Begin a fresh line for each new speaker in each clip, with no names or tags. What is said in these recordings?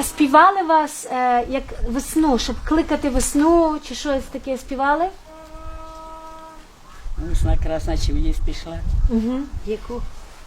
А співали вас е, як весну, щоб кликати весну чи щось таке співали?
Весна красна, чи в ліс пішла.
Угу. Яку?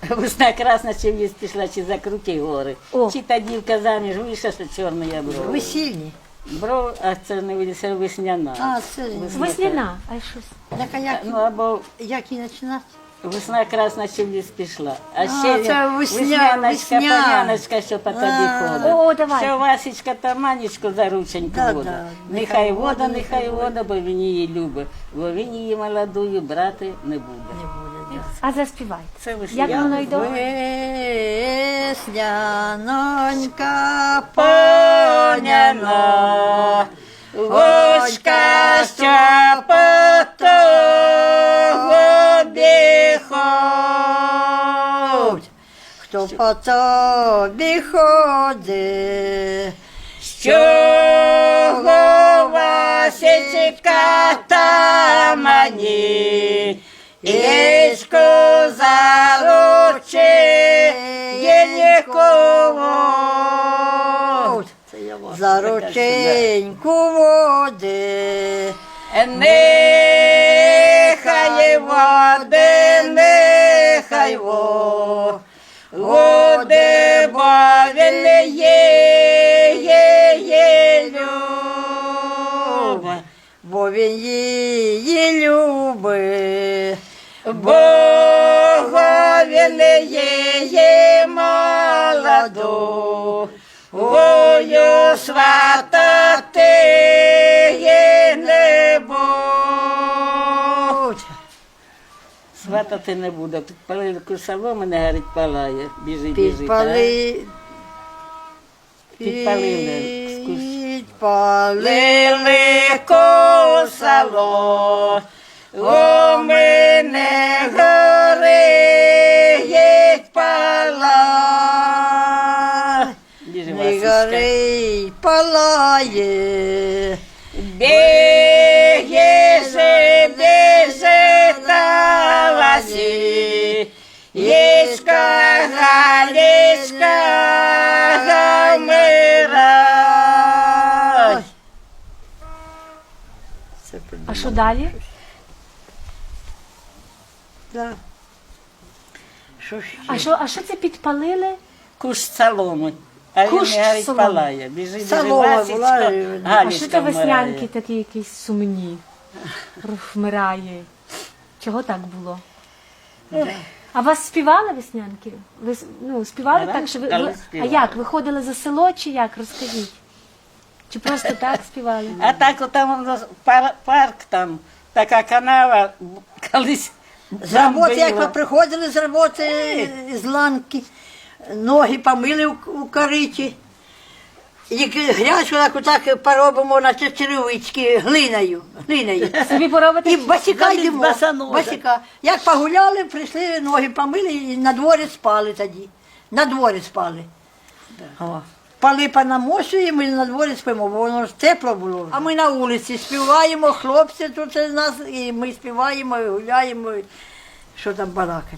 Весна красна, чи в ліс пішла, чи за круті гори.
О.
Чи та дівка заміж вийшла, що чорна я брова.
Весільні.
Бров, а це не весняна.
А, це
Весняна, а щось.
Так, а як,
Ну або
як і починати?
Весна красна, чи в ліс пішла. А
А, це весня-
весняночка,
весня.
паняночка, що по тобі
А.
ходить.
О, давай.
Що Васечка та манечку за рученьку
Да,
вода.
да.
Нехай вода, нехай вода, бо він її любить. Бо він її молодую брати не буде.
Не буде, да.
А заспівайте.
Це весняна.
Як воно йде?
Веснянонька
Поняла,
Хто по тобі ходить,
що Васечка та мені, Єсько заруче нікого.
Це я за рученьку води.
Нехай води, нехай води, він
її любить.
Бо він є молоду, Ою сватати їй не будь. Сватати не буде. Підпалили кусало, мене горить палає. Біжи, біжи.
Підпали.
Підпалили.
Підпали.
Лили косало, у мене горить пала.
Не горить, палає.
Біжи, біжи, та Васі, Єшка, Галічка,
що далі?
Да. Що ще?
А що, а що це підпалили?
Куш соломи. А
Куш
він горить
соломи.
палає. Біжи, біжи,
Солома була, і-
А що це веснянки
вмирає.
такі якісь сумні? Вмирає. Чого так було? А вас співали веснянки? Ви с- ну, співали
Да,
так, що ви, ви- а
співали.
як? Виходили за село чи як? Розкажіть. Чи просто так співали?
А так там у нас пар- парк там, така канава колись.
З
там
роботи, як ви приходили з роботи з ланки, ноги помили у, у кориті. І грязку так отак поробимо на черевички глиною. глиною.
Собі поробите?
І басіка
Замість
йдемо.
босоножок.
Басіка. Як погуляли, прийшли, ноги помили і на дворі спали тоді. На дворі спали. О. Пали намочуємо і на дворі спимо, бо воно ж тепло було. А ми на вулиці співаємо, хлопці тут у нас, і ми співаємо, і гуляємо, і що там балакати.